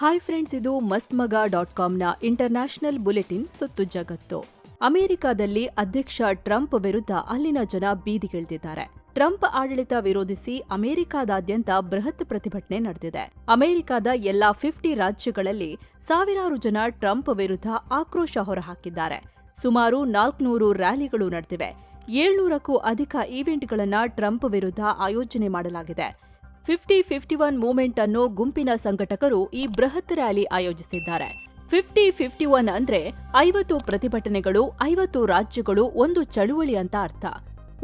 Hi friends ಇದು ಮಸ್ತ್ ಮಗ ಡಾಟ್ ಕಾಮ್ನ ಇಂಟರ್ನ್ಯಾಷನಲ್ ಬುಲೆಟಿನ್ ಸುತ್ತು ಜಗತ್ತು. ಅಮೆರಿಕಾದಲ್ಲಿ ಅಧ್ಯಕ್ಷ ಟ್ರಂಪ್ ವಿರುದ್ಧ ಅಲ್ಲಿನ ಜನ ಬೀದಿಗಿಳಿದಿದ್ದಾರೆ ಟ್ರಂಪ್ ಆಡಳಿತ ವಿರೋಧಿಸಿ ಅಮೆರಿಕಾದಾದ್ಯಂತ ಬೃಹತ್ ಪ್ರತಿಭಟನೆ ನಡೆದಿದೆ. ಅಮೆರಿಕಾದ ಎಲ್ಲಾ ಫಿಫ್ಟಿ ರಾಜ್ಯಗಳಲ್ಲಿ ಸಾವಿರಾರು ಜನ ಟ್ರಂಪ್ ವಿರುದ್ಧ ಆಕ್ರೋಶ ಹೊರಹಾಕಿದ್ದಾರೆ. ಸುಮಾರು ನಾಲ್ಕುನೂರು ರ್ಯಾಲಿಗಳು ನಡೆದಿವೆ. ಏಳ್ನೂರಕ್ಕೂ ಅಧಿಕ ಈವೆಂಟ್ಗಳನ್ನು ಟ್ರಂಪ್ ವಿರುದ್ಧ ಆಯೋಜನೆ ಮಾಡಲಾಗಿದೆ. ಫಿಫ್ಟಿ ಫಿಫ್ಟಿ ಒನ್ ಮೂವ್ಮೆಂಟ್ ಅನ್ನೋ ಗುಂಪಿನ ಸಂಘಟಕರು ಈ ಬೃಹತ್ ರ್ಯಾಲಿ ಆಯೋಜಿಸಿದ್ದಾರೆ. ಫಿಫ್ಟಿ ಫಿಫ್ಟಿ ಒನ್ ಅಂದ್ರೆ ಐವತ್ತು ಪ್ರತಿಭಟನೆಗಳು, ಐವತ್ತು ರಾಜ್ಯಗಳು, ಒಂದು ಚಳುವಳಿ ಅಂತ ಅರ್ಥ.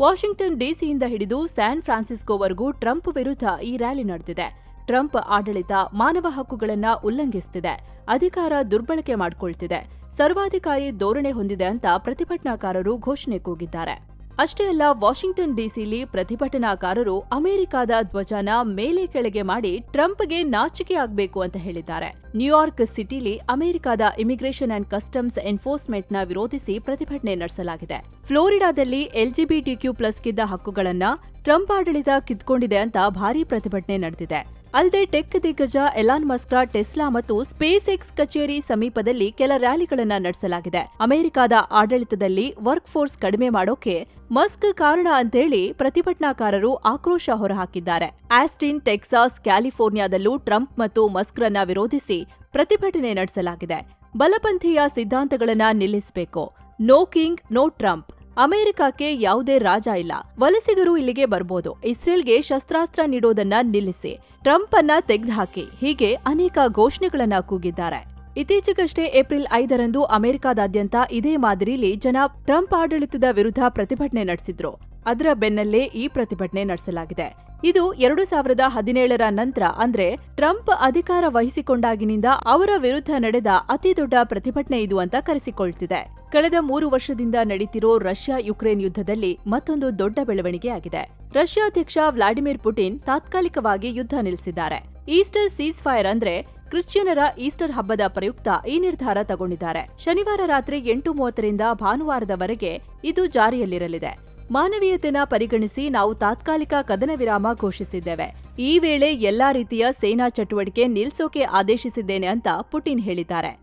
ವಾಷಿಂಗ್ಟನ್ ಡಿಸಿಯಿಂದ ಹಿಡಿದು ಸ್ಯಾನ್ ಫ್ರಾನ್ಸಿಸ್ಕೋವರೆಗೂ ಟ್ರಂಪ್ ವಿರುದ್ಧ ಈ ರ್ಯಾಲಿ ನಡೆದಿದೆ. ಟ್ರಂಪ್ ಆಡಳಿತ ಮಾನವ ಹಕ್ಕುಗಳನ್ನ ಉಲ್ಲಂಘಿಸುತ್ತಿದೆ ಅಧಿಕಾರ ದುರ್ಬಳಕೆ ಮಾಡಿಕೊಳ್ತಿದೆ. ಸರ್ವಾಧಿಕಾರಿ ಧೋರಣೆ ಹೊಂದಿದೆ ಅಂತ ಪ್ರತಿಭಟನಾಕಾರರು ಘೋಷಣೆ ಕೂಗಿದ್ದಾರೆ. ಅಷ್ಟೇ ಅಲ್ಲ, ವಾಷಿಂಗ್ಟನ್ ಡಿಸಿಲಿ ಪ್ರತಿಭಟನಾಕಾರರು ಅಮೆರಿಕದ ಧ್ವಜನ ಮೇಲೆ ಕೆಳಗೆ ಮಾಡಿ ಟ್ರಂಪ್ಗೆ ನಾಚಿಕೆ ಆಗಬೇಕು ಅಂತ ಹೇಳಿದ್ದಾರೆ. ನ್ಯೂಯಾರ್ಕ್ ಸಿಟಿಲಿ ಅಮೆರಿಕದ ಇಮಿಗ್ರೇಷನ್ ಅಂಡ್ ಕಸ್ಟಮ್ಸ್ ಎನ್ಫೋರ್ಸ್ಮೆಂಟ್ನ ವಿರೋಧಿಸಿ ಪ್ರತಿಭಟನೆ ನಡೆಸಲಾಗಿದೆ. ಫ್ಲೋರಿಡಾದಲ್ಲಿ ಎಲ್ಜಿಬಿಟಿಕ್ಯೂ ಪ್ಲಸ್ಗಿದ್ದ ಹಕ್ಕುಗಳನ್ನ ಟ್ರಂಪ್ ಆಡಳಿತ ಕಿತ್ಕೊಂಡಿದೆ ಅಂತ ಭಾರೀ ಪ್ರತಿಭಟನೆ ನಡೆದಿದೆ. ಅಲ್ಲದೆ ಟೆಕ್ ದಿಗ್ಗಜ ಎಲಾನ್ ಮಸ್ಕ್ರ, ಟೆಸ್ಲಾ ಮತ್ತು ಸ್ಪೇಸ್ ಎಕ್ಸ್ ಕಚೇರಿ ಸಮೀಪದಲ್ಲಿ ಕೆಲ ರ್ಯಾಲಿಗಳನ್ನ ನಡೆಸಲಾಗಿದೆ. ಅಮೆರಿಕದ ಆಡಳಿತದಲ್ಲಿ ವರ್ಕ್ ಫೋರ್ಸ್ ಕಡಿಮೆ ಮಾಡೋಕೆ ಮಸ್ಕ್ ಕಾರಣ ಅಂತೇಳಿ ಪ್ರತಿಭಟನಾಕಾರರು ಆಕ್ರೋಶ ಹೊರಹಾಕಿದ್ದಾರೆ. ಆಸ್ಟಿನ್, ಟೆಕ್ಸಾಸ್, ಕ್ಯಾಲಿಫೋರ್ನಿಯಾದಲ್ಲೂ ಟ್ರಂಪ್ ಮತ್ತು ಮಸ್ಕ್ರನ್ನ ವಿರೋಧಿಸಿ ಪ್ರತಿಭಟನೆ ನಡೆಸಲಾಗಿದೆ. ಬಲಪಂಥೀಯ ಸಿದ್ಧಾಂತಗಳನ್ನ ನಿಲ್ಲಿಸಬೇಕು. No king, no Trump. ಅಮೆರಿಕಕ್ಕೆ ಯಾವುದೇ ರಾಜ ಇಲ್ಲ. ವಲಸಿಗರು ಇಲ್ಲಿಗೆ ಬರ್ಬೋದು. ಇಸ್ರೇಲ್ಗೆ ಶಸ್ತ್ರಾಸ್ತ್ರ ನೀಡೋದನ್ನ ನಿಲ್ಲಿಸಿ. ಟ್ರಂಪ್ ಅನ್ನ ತೆಗೆದುಹಾಕಿ. ಹೀಗೆ ಅನೇಕ ಘೋಷಣೆಗಳನ್ನ ಕೂಗಿದ್ದಾರೆ. ಇತ್ತೀಚೆಗಷ್ಟೇ ಏಪ್ರಿಲ್ ಐದರಂದು ಅಮೆರಿಕಾದಾದ್ಯಂತ ಇದೇ ಮಾದರಿಯಲ್ಲಿ ಜನ ಟ್ರಂಪ್ ಆಡಳಿತದ ವಿರುದ್ಧ ಪ್ರತಿಭಟನೆ ನಡೆಸಿದ್ರು. ಅದರ ಬೆನ್ನಲ್ಲೇ ಈ ಪ್ರತಿಭಟನೆ ನಡೆಸಲಾಗಿದೆ. ಇದು ಎರಡು ಸಾವಿರದ ಹದಿನೇಳರ ನಂತರ ಅಂದ್ರೆ ಟ್ರಂಪ್ ಅಧಿಕಾರ ವಹಿಸಿಕೊಂಡಾಗಿನಿಂದ ಅವರ ವಿರುದ್ಧ ನಡೆದ ಅತಿದೊಡ್ಡ ಪ್ರತಿಭಟನೆ ಇದು ಅಂತ ಕರೆಸಿಕೊಳ್ತಿದೆ. ಕಳೆದ ಮೂರು ವರ್ಷದಿಂದ ನಡೀತಿರೋ ರಷ್ಯಾ ಯುಕ್ರೇನ್ ಯುದ್ಧದಲ್ಲಿ ಮತ್ತೊಂದು ದೊಡ್ಡ ಬೆಳವಣಿಗೆಯಾಗಿದೆ ರಷ್ಯಾ ಅಧ್ಯಕ್ಷ ವ್ಲಾಡಿಮಿರ್ ಪುಟಿನ್ ತಾತ್ಕಾಲಿಕವಾಗಿ ಯುದ್ಧ ನಿಲ್ಲಿಸಿದ್ದಾರೆ. ಈಸ್ಟರ್ ಸೀಸ್ ಫೈರ್ ಅಂದ್ರೆ ಕ್ರಿಶ್ಚಿಯನರ ಈಸ್ಟರ್ ಹಬ್ಬದ ಪ್ರಯುಕ್ತ ಈ ನಿರ್ಧಾರ ತಗೊಂಡಿದ್ದಾರೆ. ಶನಿವಾರ ರಾತ್ರಿ ಎಂಟು ಮೂವತ್ತರಿಂದ ಭಾನುವಾರದವರೆಗೆ ಇದು ಜಾರಿಯಲ್ಲಿರಲಿದೆ. ಮಾನವೀಯತೆನ ಪರಿಗಣಿಸಿ ನಾವು ತಾತ್ಕಾಲಿಕ ಕದನ ವಿರಾಮ ಘೋಷಿಸಿದ್ದೇವೆ. ಈ ವೇಳೆ ಎಲ್ಲಾ ರೀತಿಯ ಸೇನಾ ಚಟುವಟಿಕೆ ನಿಲ್ಲಿಸೋಕೆ ಆದೇಶಿಸಿದ್ದೇನೆ ಅಂತ ಪುಟಿನ್ ಹೇಳಿದ್ದಾರೆ.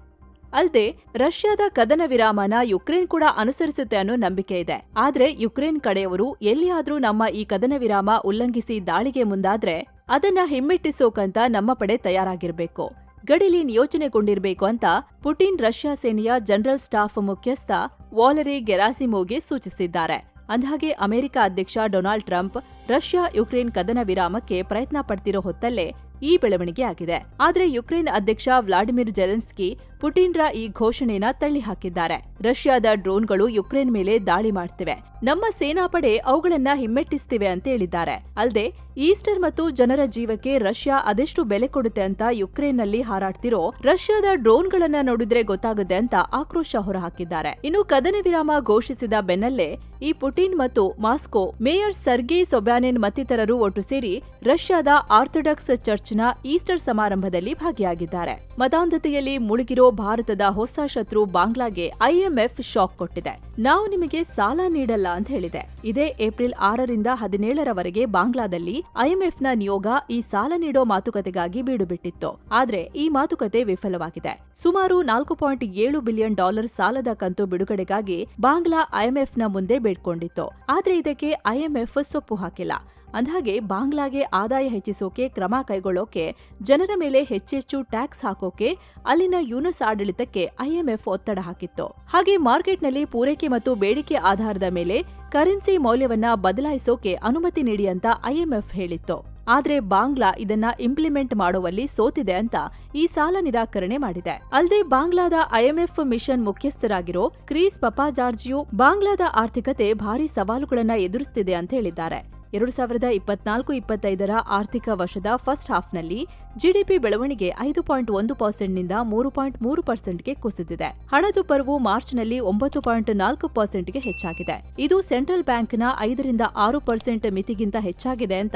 ಅಲ್ಲದೆ ರಷ್ಯಾದ ಕದನ ವಿರಾಮನ ಯುಕ್ರೇನ್ ಕೂಡ ಅನುಸರಿಸುತ್ತೆ ಅನ್ನೋ ನಂಬಿಕೆ ಇದೆ. ಆದ್ರೆ, ಯುಕ್ರೇನ್ ಕಡೆಯವರು ಎಲ್ಲಿಯಾದರೂ ನಮ್ಮ ಈ ಕದನ ವಿರಾಮ ಉಲ್ಲಂಘಿಸಿ ದಾಳಿಗೆ ಮುಂದಾದ್ರೆ ಅದನ್ನ ಹಿಮ್ಮೆಟ್ಟಿಸೋಕಂತ ನಮ್ಮ ಪಡೆ ತಯಾರಾಗಿರ್ಬೇಕು. ಗಡಿಲಿ ನಿಯೋಜನೆಗೊಂಡಿರ್ಬೇಕು ಅಂತ ಪುಟಿನ್ ರಷ್ಯಾ ಸೇನೆಯ ಜನರಲ್ ಸ್ಟಾಫ್ ಮುಖ್ಯಸ್ಥ ವಾಲರಿ ಗೆರಾಸಿಮೋಗೆ ಸೂಚಿಸಿದ್ದಾರೆ. ಅಂದ್ಹಾಗೆ ಅಮೆರಿಕ ಅಧ್ಯಕ್ಷ ಡೊನಾಲ್ಡ್ ಟ್ರಂಪ್ ರಷ್ಯಾ ಯುಕ್ರೇನ್ ಕದನ ವಿರಾಮಕ್ಕೆ ಪ್ರಯತ್ನ ಪಡ್ತಿರೋ ಹೊತ್ತಲ್ಲೇ ಈ ಬೆಳವಣಿಗೆ ಆಗಿದೆ. ಆದರೆ ಯುಕ್ರೇನ್ ಅಧ್ಯಕ್ಷ ವ್ಲಾಡಿಮಿರ್ ಜೆಲೆನ್ಸ್ಕಿ ಪುಟಿನ್ರ ಈ ಘೋಷಣೆನ ತಳ್ಳಿಹಾಕಿದ್ದಾರೆ. ರಷ್ಯಾದ ಡ್ರೋನ್ಗಳು ಯುಕ್ರೇನ್ ಮೇಲೆ ದಾಳಿ ಮಾಡ್ತಿವೆ. ನಮ್ಮ ಸೇನಾಪಡೆ ಅವುಗಳನ್ನ ಹಿಮ್ಮೆಟ್ಟಿಸ್ತಿವೆ ಅಂತ ಹೇಳಿದ್ದಾರೆ. ಅಲ್ಲದೆ ಈಸ್ಟರ್ ಮತ್ತು ಜನರ ಜೀವಕ್ಕೆ ರಷ್ಯಾ ಅದೆಷ್ಟು ಬೆಲೆ ಕೊಡುತ್ತೆ ಅಂತ ಯುಕ್ರೇನ್ನಲ್ಲಿ ಹಾರಾಡ್ತಿರೋ ರಷ್ಯಾದ ಡ್ರೋನ್ಗಳನ್ನ ನೋಡಿದ್ರೆ ಗೊತ್ತಾಗುತ್ತೆ ಅಂತ ಆಕ್ರೋಶ ಹೊರಹಾಕಿದ್ದಾರೆ. ಇನ್ನು ಕದನ ವಿರಾಮ ಘೋಷಿಸಿದ ಬೆನ್ನಲ್ಲೇ, ಈ ಪುಟಿನ್ ಮತ್ತು ಮಾಸ್ಕೋ ಮೇಯರ್ ಸರ್ಗೇ ಸೊಬ್ಯಾನೆನ್ ಮತ್ತಿತರರು ಒಟ್ಟು ಸೇರಿ ರಷ್ಯಾದ ಆರ್ಥೋಡಾಕ್ಸ್ ಚರ್ಚ್ನ ಈಸ್ಟರ್ ಸಮಾರಂಭದಲ್ಲಿ ಭಾಗಿಯಾಗಿದ್ದಾರೆ. ಮತಾಂಧತೆಯಲ್ಲಿ ಮುಳುಗಿರೋ ಭಾರತದ ಹೊಸ ಶತ್ರು ಬಾಂಗ್ಲಾಗೆ ಐಎಂಎಫ್ ಶಾಕ್ ಕೊಟ್ಟಿದೆ. ನಾವು ನಿಮಗೆ ಸಾಲ ನೀಡಲ್ಲ ಅಂತ ಹೇಳಿದೆ. ಇದೇ ಏಪ್ರಿಲ್ ಆರರಿಂದ ಹದಿನೇಳರವರೆಗೆ ಬಾಂಗ್ಲಾದಲ್ಲಿ ಐಎಂಎಫ್ನ ನಿಯೋಗ ಈ ಸಾಲ ನೀಡೋ ಮಾತುಕತೆಗಾಗಿ ಬೀಡುಬಿಟ್ಟಿತ್ತು. ಆದ್ರೆ ಈ ಮಾತುಕತೆ ವಿಫಲವಾಗಿದೆ. ಸುಮಾರು ನಾಲ್ಕು ಪಾಯಿಂಟ್ ಏಳು ಬಿಲಿಯನ್ ಡಾಲರ್ ಸಾಲದ ಕಂತು ಬಿಡುಗಡೆಗಾಗಿ ಬಾಂಗ್ಲಾ ಐಎಂಎಫ್ನ ಮುಂದೆ ಬೇಡ್ಕೊಂಡಿತ್ತು. ಆದ್ರೆ ಇದಕ್ಕೆ ಐಎಂಎಫ್ ಸೊಪ್ಪು ಹಾಕಿಲ್ಲ. ಅಂದ್ಹಾಗೆ ಬಾಂಗ್ಲಾಗೆ ಆದಾಯ ಹೆಚ್ಚಿಸೋಕೆ ಕ್ರಮ ಕೈಗೊಳ್ಳೋಕೆ, ಜನರ ಮೇಲೆ ಹೆಚ್ಚೆಚ್ಚು ಟ್ಯಾಕ್ಸ್ ಹಾಕೋಕೆ ಅಲ್ಲಿನ ಯುನಸ್ ಆಡಳಿತಕ್ಕೆ ಐಎಂಎಫ್ ಒತ್ತಡ ಹಾಕಿತ್ತು. ಹಾಗೆ ಮಾರ್ಕೆಟ್ನಲ್ಲಿ ಪೂರೈಕೆ ಮತ್ತು ಬೇಡಿಕೆ ಆಧಾರದ ಮೇಲೆ ಕರೆನ್ಸಿ ಮೌಲ್ಯವನ್ನ ಬದಲಾಯಿಸೋಕೆ ಅನುಮತಿ ನೀಡಿ ಅಂತ ಐಎಂಎಫ್ ಹೇಳಿತ್ತು. ಆದ್ರೆ ಬಾಂಗ್ಲಾ ಇದನ್ನ ಇಂಪ್ಲಿಮೆಂಟ್ ಮಾಡುವಲ್ಲಿ ಸೋತಿದೆ ಅಂತ ಈ ಸಾಲ ನಿರಾಕರಣೆ ಮಾಡಿದೆ. ಅಲ್ಲದೆ ಬಾಂಗ್ಲಾದ ಐಎಂಎಫ್ ಮಿಷನ್ ಮುಖ್ಯಸ್ಥರಾಗಿರೋ ಕ್ರೀಸ್ ಪಪಾಜಾರ್ಜಿಯು ಬಾಂಗ್ಲಾದ ಆರ್ಥಿಕತೆ ಭಾರಿ ಸವಾಲುಗಳನ್ನ ಎದುರಿಸುತ್ತಿದೆ ಅಂತ ಹೇಳಿದ್ದಾರೆ. ಎರಡು ಸಾವಿರದ ಇಪ್ಪತ್ನಾಲ್ಕು ಇಪ್ಪತ್ತೈದರ ಆರ್ಥಿಕ ವರ್ಷದ ಫಸ್ಟ್ ಹಾಫ್ನಲ್ಲಿ ಜಿಡಿಪಿ ಬೆಳವಣಿಗೆ ಐದು ಪಾಯಿಂಟ್ ಒಂದು ಪರ್ಸೆಂಟ್ನಿಂದ ಮೂರು ಪಾಯಿಂಟ್ ಮೂರು ಪರ್ಸೆಂಟ್ಗೆ ಕುಸಿದಿದೆ. ಹಣದುಬ್ಬರವು ಮಾರ್ಚ್ನಲ್ಲಿ ಒಂಬತ್ತು ಪಾಯಿಂಟ್ ನಾಲ್ಕು ಪರ್ಸೆಂಟ್ಗೆ ಹೆಚ್ಚಾಗಿದೆ. ಇದು ಸೆಂಟ್ರಲ್ ಬ್ಯಾಂಕ್ನ ಐದರಿಂದ ಆರು ಪರ್ಸೆಂಟ್ ಮಿತಿಗಿಂತ ಹೆಚ್ಚಾಗಿದೆ ಅಂತ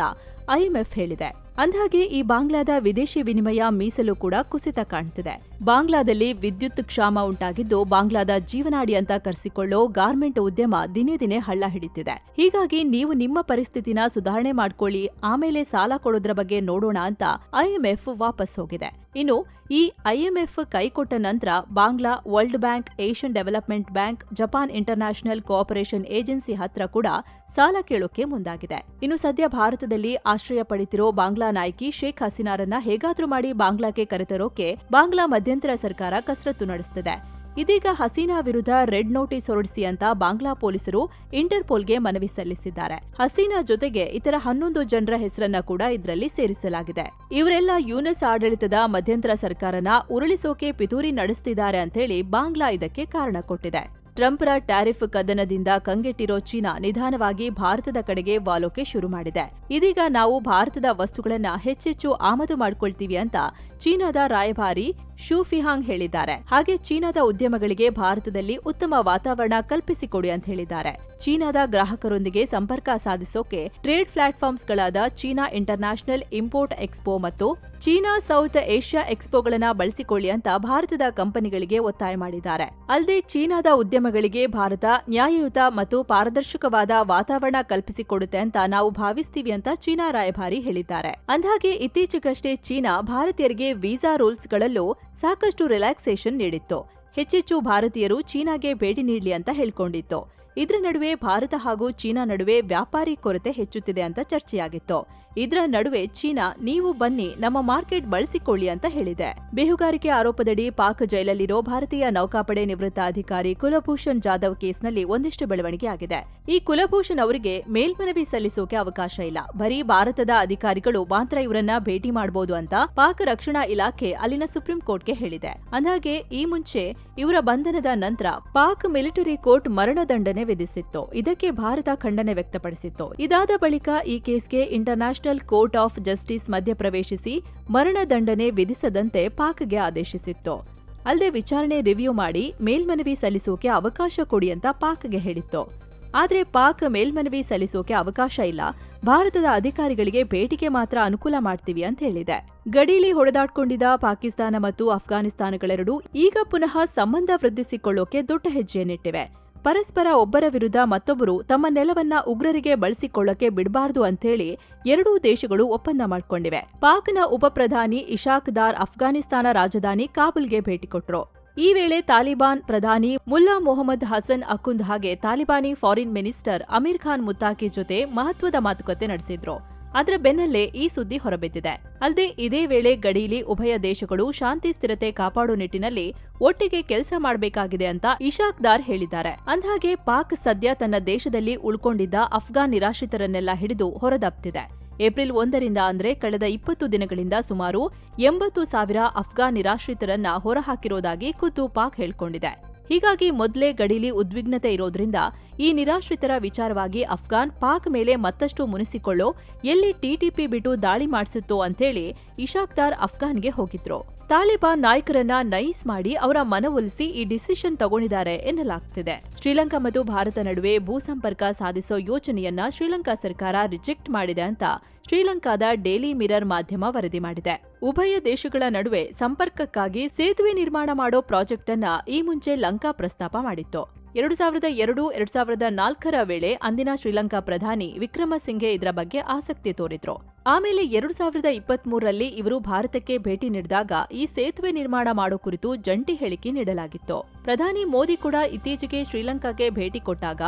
ಐಎಂಎಫ್ ಹೇಳಿದೆ. ಅಂದ್ಹಾಗೆ ಈ ಬಾಂಗ್ಲಾದ ವಿದೇಶಿ ವಿನಿಮಯ ಮೀಸಲು ಕೂಡ ಕುಸಿತ ಕಾಣ್ತಿದೆ. ಬಾಂಗ್ಲಾದಲ್ಲಿ ವಿದ್ಯುತ್ ಕ್ಷಾಮ ಉಂಟಾಗಿದ್ದು ಬಾಂಗ್ಲಾದ ಜೀವನಾಡಿ ಅಂತ ಕರೆಸಿಕೊಳ್ಳೋ ಗಾರ್ಮೆಂಟ್ ಉದ್ಯಮ ದಿನೇ ದಿನೇ ಹಳ್ಳ ಹಿಡಿತಿದೆ. ಹೀಗಾಗಿ ನೀವು ನಿಮ್ಮ ಪರಿಸ್ಥಿತಿನ ಸುಧಾರಣೆ ಮಾಡ್ಕೊಳ್ಳಿ, ಆಮೇಲೆ ಸಾಲ ಕೊಡೋದ್ರ ಬಗ್ಗೆ ನೋಡೋಣ ಅಂತ ಐಎಂಎಫ್ ವಾಪಸ್ ಹೋಗಿದೆ. ಇನ್ನು ಈ ಐಎಂಎಫ್ ಕೈಕೊಟ್ಟ ನಂತರ Bangla, World Bank, Asian Development Bank, Japan International Cooperation Agency ಹತ್ರ ಕೂಡ ಸಾಲ ಕೇಳೋಕೆ ಮುಂದಾಗಿದೆ. ಇನ್ನು ಸದ್ಯ ಭಾರತದಲ್ಲಿ ಆಶ್ರಯ ಪಡೆದಿರೋ ಬಾಂಗ್ಲಾ ನಾಯಕಿ ಶೇಖ್ ಹಸೀನಾರನ್ನ ಹೇಗಾದ್ರೂ ಮಾಡಿ ಬಾಂಗ್ಲಾಕ್ಕೆ ಕರೆತರೋಕೆ ಬಾಂಗ್ಲಾ ಮಧ್ಯಂತರ ಸರ್ಕಾರ ಕಸರತ್ತು ನಡೆಸುತ್ತಿದೆ ಇದೀಗ ಹಸೀನಾ ವಿರುದ್ಧ ರೆಡ್ ನೋಟಿಸ್ ಹೊರಡಿಸಿ ಅಂತ ಬಾಂಗ್ಲಾ ಪೊಲೀಸರು ಇಂಟರ್ಪೋಲ್ಗೆ ಮನವಿ ಸಲ್ಲಿಸಿದ್ದಾರೆ. ಹಸೀನಾ ಜೊತೆಗೆ ಇತರ ಹನ್ನೊಂದು ಜನರ ಹೆಸರನ್ನ ಕೂಡ ಇದರಲ್ಲಿ ಸೇರಿಸಲಾಗಿದೆ. ಇವರೆಲ್ಲ ಯುನೆಸ್ ಆಡಳಿತದ ಮಧ್ಯಂತರ ಸರ್ಕಾರನ ಉರುಳಿಸೋಕೆ ಪಿತೂರಿ ನಡೆಸ್ತಿದ್ದಾರೆ ಅಂತೇಳಿ ಬಾಂಗ್ಲಾ ಇದಕ್ಕೆ ಕಾರಣ ಕೊಟ್ಟಿದೆ. ಟ್ರಂಪ್ರ ಟ್ಯಾರಿಫ್ ಕದನದಿಂದ ಕಂಗೆಟ್ಟಿರೋ ಚೀನಾ ನಿಧಾನವಾಗಿ ಭಾರತದ ಕಡೆಗೆ ವಾಲೋಕೆ ಶುರು ಮಾಡಿದೆ. ಇದೀಗ ನಾವು ಭಾರತದ ವಸ್ತುಗಳನ್ನ ಹೆಚ್ಚೆಚ್ಚು ಆಮದು ಮಾಡ್ಕೊಳ್ತೀವಿ ಅಂತ ಚೀನಾದ ರಾಯಭಾರಿ ಶೂಫಿಹಾಂಗ್ ಹೇಳಿದ್ದಾರೆ. ಹಾಗೆ ಚೀನಾದ ಉದ್ಯಮಗಳಿಗೆ ಭಾರತದಲ್ಲಿ ಉತ್ತಮ ವಾತಾವರಣ ಕಲ್ಪಿಸಿಕೊಡಿ ಅಂತ ಹೇಳಿದ್ದಾರೆ. ಚೀನಾದ ಗ್ರಾಹಕರೊಂದಿಗೆ ಸಂಪರ್ಕ ಸಾಧಿಸೋಕೆ ಟ್ರೇಡ್ ಪ್ಲಾಟ್ಫಾರ್ಮ್ಸ್ಗಳಾದ ಚೀನಾ ಇಂಟರ್ನ್ಯಾಷನಲ್ ಇಂಪೋರ್ಟ್ ಎಕ್ಸ್ಪೋ ಮತ್ತು ಚೀನಾ ಸೌತ್ ಏಷ್ಯಾ ಎಕ್ಸ್ಪೋಗಳನ್ನ ಬಳಸಿಕೊಳ್ಳಿ ಅಂತ ಭಾರತದ ಕಂಪನಿಗಳಿಗೆ ಒತ್ತಾಯ ಮಾಡಿದ್ದಾರೆ. ಅಲ್ಲದೆ ಚೀನಾದ ಉದ್ಯಮಗಳಿಗೆ ಭಾರತ ನ್ಯಾಯಯುತ ಮತ್ತು ಪಾರದರ್ಶಕವಾದ ವಾತಾವರಣ ಕಲ್ಪಿಸಿಕೊಡುತ್ತೆ ಅಂತ ನಾವು ಭಾವಿಸ್ತೀವಿ ಅಂತ ಚೀನಾ ರಾಯಭಾರಿ ಹೇಳಿದ್ದಾರೆ. ಅಂದ್ಹಾಗೆ ಇತ್ತೀಚೆಗಷ್ಟೇ ಚೀನಾ ಭಾರತೀಯರಿಗೆ ವೀಸಾ ರೂಲ್ಸ್ಗಳಲ್ಲೂ ಸಾಕಷ್ಟು ರಿಲ್ಯಾಕ್ಸೇಷನ್ ನೀಡಿತ್ತು. ಹೆಚ್ಚೆಚ್ಚು ಭಾರತೀಯರು ಚೀನಾಗೆ ಭೇಟಿ ನೀಡಲಿ ಅಂತ ಹೇಳ್ಕೊಂಡಿತ್ತು. ಇದರ ನಡುವೆ ಭಾರತ ಹಾಗೂ ಚೀನಾ ನಡುವೆ ವ್ಯಾಪಾರಿ ಕೊರತೆ ಹೆಚ್ಚುತ್ತಿದೆ ಅಂತ ಚರ್ಚೆಯಾಗಿತ್ತು. ಇದರ ನಡುವೆ ಚೀನಾ, ನೀವು ಬನ್ನಿ, ನಮ್ಮ ಮಾರ್ಕೆಟ್ ಬಳಸಿಕೊಳ್ಳಿ ಅಂತ ಹೇಳಿದೆ. ಬೇಹುಗಾರಿಕೆ ಆರೋಪದಡಿ ಪಾಕ್ ಜೈಲಲ್ಲಿರೋ ಭಾರತೀಯ ನೌಕಾಪಡೆ ನಿವೃತ್ತ ಅಧಿಕಾರಿ ಕುಲಭೂಷಣ್ ಜಾಧವ್ ಕೇಸ್ನಲ್ಲಿ ಒಂದಿಷ್ಟು ಬೆಳವಣಿಗೆ ಆಗಿದೆ. ಈ ಕುಲಭೂಷಣ್ ಅವರಿಗೆ ಮೇಲ್ಮನವಿ ಸಲ್ಲಿಸೋಕೆ ಅವಕಾಶ ಇಲ್ಲ. ಬರೀ ಭಾರತದ ಅಧಿಕಾರಿಗಳು ಮಾತ್ರ ಇವರನ್ನ ಭೇಟಿ ಮಾಡಬಹುದು ಅಂತ ಪಾಕ್ ರಕ್ಷಣಾ ಇಲಾಖೆ ಅಲ್ಲಿನ ಸುಪ್ರೀಂ ಕೋರ್ಟ್ಗೆ ಹೇಳಿದೆ. ಅಂದಾಗೆ ಈ ಮುಂಚೆ ಇವರ ಬಂಧನದ ನಂತರ ಪಾಕ್ ಮಿಲಿಟರಿ ಕೋರ್ಟ್ ಮರಣದಂಡನೆ ವಿಧಿಸಿತ್ತು. ಇದಕ್ಕೆ ಭಾರತ ಖಂಡನೆ ವ್ಯಕ್ತಪಡಿಸಿತ್ತು. ಇದಾದ ಬಳಿಕ ಈ ಕೇಸ್ಗೆ ಇಂಟರ್ನ್ಯಾಷನಲ್ ಕೋರ್ಟ್ ಆಫ್ ಜಸ್ಟಿಸ್ ಮಧ್ಯಪ್ರವೇಶಿಸಿ ಮರಣದಂಡನೆ ವಿಧಿಸದಂತೆ ಪಾಕ್ಗೆ ಆದೇಶಿಸಿತ್ತು. ಅಲ್ಲದೆ ವಿಚಾರಣೆ ರಿವ್ಯೂ ಮಾಡಿ ಮೇಲ್ಮನವಿ ಸಲ್ಲಿಸೋಕೆ ಅವಕಾಶ ಕೊಡಿ ಅಂತ ಪಾಕ್ಗೆ ಹೇಳಿತ್ತು. ಆದರೆ ಪಾಕ್ ಮೇಲ್ಮನವಿ ಸಲ್ಲಿಸೋಕೆ ಅವಕಾಶ ಇಲ್ಲ. ಭಾರತದ ಅಧಿಕಾರಿಗಳಿಗೆ ಭೇಟಿಗೆ ಮಾತ್ರ ಅನುಕೂಲ ಮಾಡ್ತೀವಿ ಅಂತ ಹೇಳಿದೆ. ಗಡೀಲಿ ಹೊಡೆದಾಡ್ಕೊಂಡಿದ್ದ ಪಾಕಿಸ್ತಾನ ಮತ್ತು ಅಫ್ಘಾನಿಸ್ತಾನಗಳೆರಡೂ ಈಗ ಪುನಃ ಸಂಬಂಧ ವೃದ್ಧಿಸಿಕೊಳ್ಳೋಕೆ ದೊಡ್ಡ ಹೆಜ್ಜೆಯನ್ನಿಟ್ಟಿವೆ. ಪರಸ್ಪರ ಒಬ್ಬರ ವಿರುದ್ಧ ಮತ್ತೊಬ್ಬರು ತಮ್ಮ ನೆಲವನ್ನ ಉಗ್ರರಿಗೆ ಬಳಸಿಕೊಳ್ಳಕ್ಕೆ ಬಿಡಬಾರದು ಅಂತೇಳಿ ಎರಡೂ ದೇಶಗಳು ಒಪ್ಪಂದ ಮಾಡಿಕೊಂಡಿವೆ. ಪಾಕ್ನ ಉಪಪ್ರಧಾನಿ ಇಶಾಕ್ ದಾರ್ ಅಫ್ಘಾನಿಸ್ತಾನ ರಾಜಧಾನಿ ಕಾಬುಲ್ಗೆ ಭೇಟಿ ಕೊಟ್ಟರು ಈ ವೇಳೆ ತಾಲಿಬಾನ್ ಪ್ರಧಾನಿ ಮುಲ್ಲಾ ಮೊಹಮ್ಮದ್ ಹಸನ್ ಅಕುಂದ್ ಹಾಗೆ ತಾಲಿಬಾನಿ ಫಾರಿನ್ ಮಿನಿಸ್ಟರ್ ಅಮೀರ್ ಖಾನ್ ಮುತ್ತಾಕಿ ಜೊತೆ ಮಹತ್ವದ ಮಾತುಕತೆ ನಡೆಸಿದ್ರು. ಅದರ ಬೆನ್ನಲ್ಲೇ ಈ ಸುದ್ದಿ ಹೊರಬಿದ್ದಿದೆ. ಅಲ್ಲದೆ ಇದೇ ವೇಳೆ ಗಡೀಲಿ ಉಭಯ ದೇಶಗಳು ಶಾಂತಿ, ಸ್ಥಿರತೆ ಕಾಪಾಡೋ ನಿಟ್ಟಿನಲ್ಲಿ ಒಟ್ಟಿಗೆ ಕೆಲಸ ಮಾಡಬೇಕಾಗಿದೆ ಅಂತ ಇಶಾಕ್ ದಾರ್ ಹೇಳಿದ್ದಾರೆ. ಅಂದ್ಹಾಗೆ ಪಾಕ್ ಸದ್ಯ ತನ್ನ ದೇಶದಲ್ಲಿ ಉಳ್ಕೊಂಡಿದ್ದ ಅಫ್ಘಾನ್ ನಿರಾಶ್ರಿತರನ್ನೆಲ್ಲ ಹಿಡಿದು ಹೊರದಪ್ತಿದೆ ಏಪ್ರಿಲ್ ಒಂದರಿಂದ ಅಂದ್ರೆ ಕಳೆದ ಇಪ್ಪತ್ತು ದಿನಗಳಿಂದ ಸುಮಾರು ಎಂಬತ್ತು ಸಾವಿರ ಅಫ್ಘಾನ್ ನಿರಾಶ್ರಿತರನ್ನ ಹೊರಹಾಕಿರೋದಾಗಿ ಖುದ್ದು ಪಾಕ್ ಹೇಳ್ಕೊಂಡಿದೆ. ಹೀಗಾಗಿ ಮೊದಲೇ ಗಡಿಲಿ ಉದ್ವಿಗ್ನತೆ ಇರೋದ್ರಿಂದ ಈ ನಿರಾಶ್ರಿತರ ವಿಚಾರವಾಗಿ ಅಫ್ಘಾನ್ ಪಾಕ್ ಮೇಲೆ ಮತ್ತಷ್ಟು ಮುನಿಸಿಕೊಳ್ಳೋ ಎಲ್ಲಿ ಟಿಟಿಪಿ ಬಿಟ್ಟು ದಾಳಿ ಮಾಡಿಸುತ್ತೋ ಅಂತೇಳಿ ಇಶಾಕ್ದಾರ್ ಅಫ್ಘಾನ್ಗೆ ಹೋಗಿದ್ರು. ತಾಲಿಬಾನ್ ನಾಯಕರನ್ನ ನೈಸ್ ಮಾಡಿ ಅವರ ಮನವೊಲಿಸಿ ಈ ಡಿಸಿಷನ್ ತಗೊಂಡಿದ್ದಾರೆ ಎನ್ನಲಾಗ್ತಿದೆ. ಶ್ರೀಲಂಕಾ ಮತ್ತು ಭಾರತ ನಡುವೆ ಭೂ ಸಂಪರ್ಕ ಸಾಧಿಸೋ ಯೋಜನೆಯನ್ನ ಶ್ರೀಲಂಕಾ ಸರ್ಕಾರ ರಿಜೆಕ್ಟ್ ಮಾಡಿದೆ ಅಂತ ಶ್ರೀಲಂಕಾದ ಡೇಲಿ ಮಿರರ್ ಮಾಧ್ಯಮ ವರದಿ ಮಾಡಿದೆ. ಉಭಯ ದೇಶಗಳ ನಡುವೆ ಸಂಪರ್ಕಕ್ಕಾಗಿ ಸೇತುವೆ ನಿರ್ಮಾಣ ಮಾಡೋ ಪ್ರಾಜೆಕ್ಟ್ ಅನ್ನ ಈ ಮುಂಚೆ ಲಂಕಾ ಪ್ರಸ್ತಾಪ ಮಾಡಿತ್ತು. ಎರಡು ಸಾವಿರದ ಎರಡು ಎರಡು ಸಾವಿರದ ನಾಲ್ಕರ ವೇಳೆ ಅಂದಿನ ಶ್ರೀಲಂಕಾ ಪ್ರಧಾನಿ ವಿಕ್ರಮಸಿಂಘೆ ಇದರ ಬಗ್ಗೆ ಆಸಕ್ತಿ ತೋರಿದ್ರು. ಆಮೇಲೆ ಎರಡು ಸಾವಿರದ ಇಪ್ಪತ್ಮೂರರಲ್ಲಿ ಇವರು ಭಾರತಕ್ಕೆ ಭೇಟಿ ನೀಡಿದಾಗ ಈ ಸೇತುವೆ ನಿರ್ಮಾಣ ಮಾಡೋ ಕುರಿತು ಜಂಟಿ ಹೇಳಿಕೆ ನೀಡಲಾಗಿತ್ತು. ಪ್ರಧಾನಿ ಮೋದಿ ಕೂಡ ಇತ್ತೀಚೆಗೆ ಶ್ರೀಲಂಕಾಗೆ ಭೇಟಿ ಕೊಟ್ಟಾಗ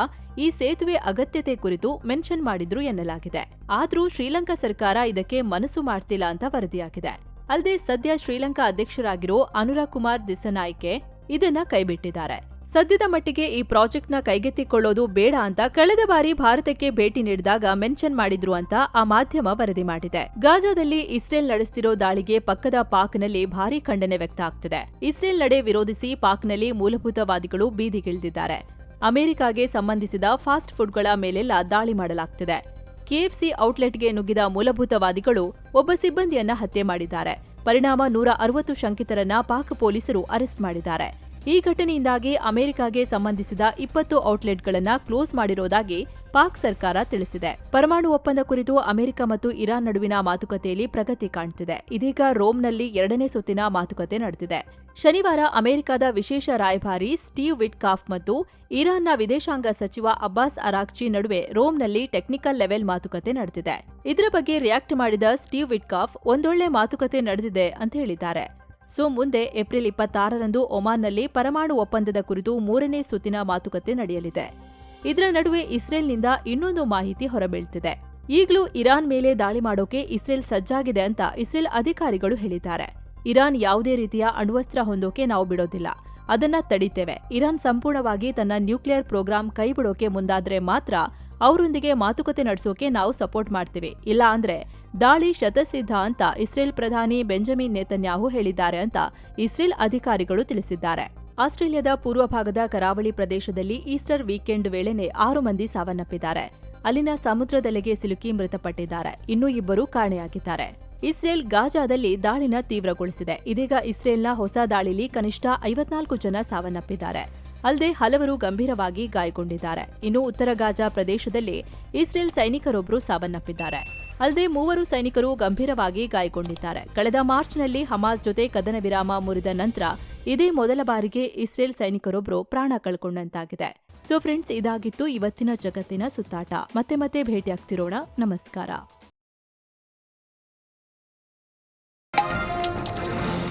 ಈ ಸೇತುವೆ ಅಗತ್ಯತೆ ಕುರಿತು ಮೆನ್ಷನ್ ಮಾಡಿದ್ರು ಎನ್ನಲಾಗಿದೆ. ಆದರೂ ಶ್ರೀಲಂಕಾ ಸರ್ಕಾರ ಇದಕ್ಕೆ ಮನಸ್ಸು ಮಾಡ್ತಿಲ್ಲ ಅಂತ ವರದಿಯಾಗಿದೆ. ಅಲ್ಲದೆ ಸದ್ಯ ಶ್ರೀಲಂಕಾ ಅಧ್ಯಕ್ಷರಾಗಿರೋ ಅನುರಾಗ್ ಕುಮಾರ್ ದಿಸನಾಯ್ಕೆ ಇದನ್ನ ಕೈಬಿಟ್ಟಿದ್ದಾರೆ. ಸದ್ಯದ ಮಟ್ಟಿಗೆ ಈ ಪ್ರಾಜೆಕ್ಟ್ನ ಕೈಗೆತ್ತಿಕೊಳ್ಳೋದು ಬೇಡ ಅಂತ ಕಳೆದ ಬಾರಿ ಭಾರತಕ್ಕೆ ಭೇಟಿ ನೀಡಿದಾಗ ಮೆನ್ಷನ್ ಮಾಡಿದ್ರು ಅಂತ ಆ ಮಾಧ್ಯಮ ವರದಿ ಮಾಡಿದೆ. ಗಾಜಾದಲ್ಲಿ ಇಸ್ರೇಲ್ ನಡೆಸ್ತಿರೋ ದಾಳಿಗೆ ಪಕ್ಕದ ಪಾಕ್ನಲ್ಲಿ ಭಾರೀ ಖಂಡನೆ ವ್ಯಕ್ತ ಆಗ್ತಿದೆ. ಇಸ್ರೇಲ್ ನಡೆ ವಿರೋಧಿಸಿ ಪಾಕ್ನಲ್ಲಿ ಮೂಲಭೂತವಾದಿಗಳು ಬೀದಿಗಿಳಿದಿದ್ದಾರೆ ಅಮೆರಿಕಾಗೆ ಸಂಬಂಧಿಸಿದ ಫಾಸ್ಟ್ ಫುಡ್ಗಳ ಮೇಲೆಲ್ಲ ದಾಳಿ ಮಾಡಲಾಗ್ತಿದೆ. ಕೆಎಫ್ಸಿ ಔಟ್ಲೆಟ್ಗೆ ನುಗ್ಗಿದ ಮೂಲಭೂತವಾದಿಗಳು ಒಬ್ಬ ಸಿಬ್ಬಂದಿಯನ್ನ ಹತ್ಯೆ ಮಾಡಿದ್ದಾರೆ. ಪರಿಣಾಮ ನೂರ ಅರವತ್ತು ಶಂಕಿತರನ್ನ ಪಾಕ್ ಪೊಲೀಸರು ಅರೆಸ್ಟ್ ಮಾಡಿದ್ದಾರೆ. ಈ ಘಟನೆಯಿಂದಾಗಿ ಅಮೆರಿಕಾಗೆ ಸಂಬಂಧಿಸಿದ ಇಪ್ಪತ್ತು ಔಟ್ಲೆಟ್ಗಳನ್ನು ಕ್ಲೋಸ್ ಮಾಡಿರುವುದಾಗಿ ಪಾಕ್ ಸರ್ಕಾರ ತಿಳಿಸಿದೆ. ಪರಮಾಣು ಒಪ್ಪಂದ ಕುರಿತು ಅಮೆರಿಕ ಮತ್ತು ಇರಾನ್ ನಡುವಿನ ಮಾತುಕತೆಯಲ್ಲಿ ಪ್ರಗತಿ ಕಾಣುತ್ತಿದೆ ಇದೀಗ ರೋಮ್ನಲ್ಲಿ ಎರಡನೇ ಸುತ್ತಿನ ಮಾತುಕತೆ ನಡೆದಿದೆ. ಶನಿವಾರ ಅಮೆರಿಕದ ವಿಶೇಷ ರಾಯಭಾರಿ ಸ್ಟೀವ್ ವಿಟ್ಕಾಫ್ ಮತ್ತು ಇರಾನ್ನ ವಿದೇಶಾಂಗ ಸಚಿವ ಅಬ್ಬಾಸ್ ಅರಾಕ್ಚಿ ನಡುವೆ ರೋಮ್ನಲ್ಲಿ ಟೆಕ್ನಿಕಲ್ ಲೆವೆಲ್ ಮಾತುಕತೆ ನಡೆದಿದೆ. ಇದರ ಬಗ್ಗೆ ರಿಯಾಕ್ಟ್ ಮಾಡಿದ ಸ್ಟೀವ್ ವಿಟ್ಕಾಫ್, ಒಂದೊಳ್ಳೆ ಮಾತುಕತೆ ನಡೆದಿದೆ ಅಂತ ಹೇಳಿದ್ದಾರೆ. ಸೊ ಮುಂದೆ ಏಪ್ರಿಲ್ ಇಪ್ಪತ್ತಾರರಂದು ಒಮಾನ್ನಲ್ಲಿ ಪರಮಾಣು ಒಪ್ಪಂದದ ಕುರಿತು ಮೂರನೇ ಸುತ್ತಿನ ಮಾತುಕತೆ ನಡೆಯಲಿದೆ. ಇದರ ನಡುವೆ ಇಸ್ರೇಲ್ನಿಂದ ಇನ್ನೊಂದು ಮಾಹಿತಿ ಹೊರಬೀಳ್ತಿದೆ. ಈಗಲೂ ಇರಾನ್ ಮೇಲೆ ದಾಳಿ ಮಾಡೋಕೆ ಇಸ್ರೇಲ್ ಸಜ್ಜಾಗಿದೆ ಅಂತ ಇಸ್ರೇಲ್ ಅಧಿಕಾರಿಗಳು ಹೇಳಿದ್ದಾರೆ. ಇರಾನ್ ಯಾವುದೇ ರೀತಿಯ ಅಣ್ವಸ್ತ್ರ ಹೊಂದೋಕೆ ನಾವು ಬಿಡೋದಿಲ್ಲ. ಅದನ್ನ ತಡಿತೇವೆ. ಇರಾನ್ ಸಂಪೂರ್ಣವಾಗಿ ತನ್ನ ನ್ಯೂಕ್ಲಿಯರ್ ಪ್ರೋಗ್ರಾಂ ಕೈಬಿಡೋಕೆ ಮುಂದಾದ್ರೆ ಮಾತ್ರ ಅವರೊಂದಿಗೆ ಮಾತುಕತೆ ನಡೆಸೋಕೆ ನಾವು ಸಪೋರ್ಟ್ ಮಾಡ್ತೀವಿ. ಇಲ್ಲ ಅಂದ್ರೆ ದಾಳಿ ಶತಸಿದ್ಧ ಅಂತ ಇಸ್ರೇಲ್ ಪ್ರಧಾನಿ ಬೆಂಜಮಿನ್ ನೇತನ್ಯಾಹು ಹೇಳಿದ್ದಾರೆ ಅಂತ ಇಸ್ರೇಲ್ ಅಧಿಕಾರಿಗಳು ತಿಳಿಸಿದ್ದಾರೆ. ಆಸ್ಟ್ರೇಲಿಯಾದ ಪೂರ್ವ ಭಾಗದ ಕರಾವಳಿ ಪ್ರದೇಶದಲ್ಲಿ ಈಸ್ಟರ್ ವೀಕೆಂಡ್ ವೇಳೆನೆ ಆರು ಮಂದಿ ಸಾವನ್ನಪ್ಪಿದ್ದಾರೆ. ಅಲ್ಲಿನ ಸಮುದ್ರದೆಲೆಗೆ ಸಿಲುಕಿ ಮೃತಪಟ್ಟಿದ್ದಾರೆ. ಇನ್ನೂ ಇಬ್ಬರು ಕಾಣೆಯಾಗಿದ್ದಾರೆ. ಇಸ್ರೇಲ್ ಗಾಜಾದಲ್ಲಿ ದಾಳಿನ ತೀವ್ರಗೊಳಿಸಿದೆ. ಇದೀಗ ಇಸ್ರೇಲ್ನ ಹೊಸ ದಾಳಿಲಿ ಕನಿಷ್ಠ ಐವತ್ನಾಲ್ಕು ಜನ ಸಾವನ್ನಪ್ಪಿದ್ದಾರೆ. ಅಲ್ಲದೆ ಹಲವರು ಗಂಭೀರವಾಗಿ ಗಾಯಗೊಂಡಿದ್ದಾರೆ. ಇನ್ನು ಉತ್ತರ ಗಾಜಾ ಪ್ರದೇಶದಲ್ಲಿ ಇಸ್ರೇಲ್ ಸೈನಿಕರೊಬ್ಬರು ಸಾವನ್ನಪ್ಪಿದ್ದಾರೆ. ಅಲ್ಲದೆ ಮೂವರು ಸೈನಿಕರು ಗಂಭೀರವಾಗಿ ಗಾಯಗೊಂಡಿದ್ದಾರೆ. ಕಳೆದ ಮಾರ್ಚ್ನಲ್ಲಿ ಹಮಾಸ್ ಜೊತೆ ಕದನ ವಿರಾಮ ಮುರಿದ ನಂತರ ಇದೇ ಮೊದಲ ಬಾರಿಗೆ ಇಸ್ರೇಲ್ ಸೈನಿಕರೊಬ್ಬರು ಪ್ರಾಣ ಕಳ್ಕೊಂಡಂತಾಗಿದೆ. ಸೊ ಫ್ರೆಂಡ್ಸ್, ಇದಾಗಿತ್ತು ಇವತ್ತಿನ ಜಗತ್ತಿನ ಸುತ್ತಾಟ. ಮತ್ತೆ ಮತ್ತೆ ಭೇಟಿಯಾಗ್ತಿರೋಣ. ನಮಸ್ಕಾರ.